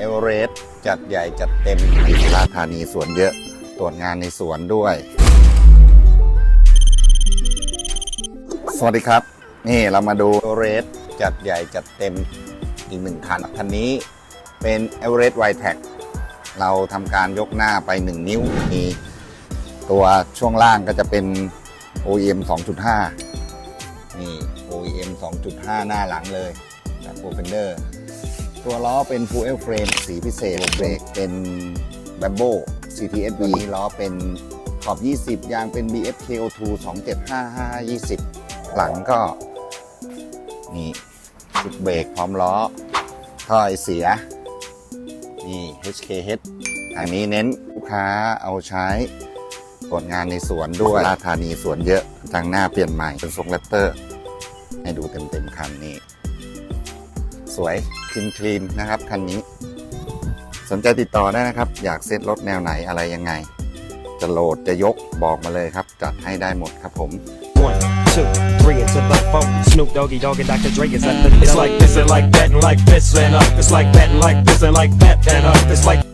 เอเวอเรสต์จัดใหญ่จัดเต็มสุราษฎร์ธานีสวนเยอะ ตรวจงานในสวนด้วย สวัสดีครับ นี่เรามาดูเอเวอเรสต์จัดใหญ่จัดเต็มอีกหนึ่งคันคันนี้เป็นเอเวอเรสต์ไวแท็กเราทำการยกหน้าไป 1 นิ้วมีตัวช่วงล่างก็จะเป็น OEM 2.5 นี่ OEM 2.5 หน้าหลังเลยจากโปรเฟนเดอร์ ตัวล้อเป็น Full Frame สีพิเศษเบรกเป็น Bambo CTSV นี้ล้อเป็นขอบ 20 ยางเป็น BFKO2 275 20 หลังก็นี่ชุดเบรกพร้อมล้อท่อไอเสีย นี่ HKH อันนี้เน้นลูกค้าเอาใช้ตรวจงานในสวนด้วยราชธานีสวนเยอะทางหน้าเปลี่ยนใหม่เป็นทรงแรปเตอร์ ให้ดูเต็มๆคันนี้ สวยคลีนคลีนนะครับคันนี้ สนใจติดต่อได้นะครับ อยากเซ็ตรถแนวไหนอะไรยังไง จะโหลดจะยกบอกมาเลยครับ จัดให้ได้หมดครับผม One, two, three into the four. Snoop Doggy Dogg and Dr. Dre is at the It's like this and like that and like this and up. It's like that and like this and like that and up. It's like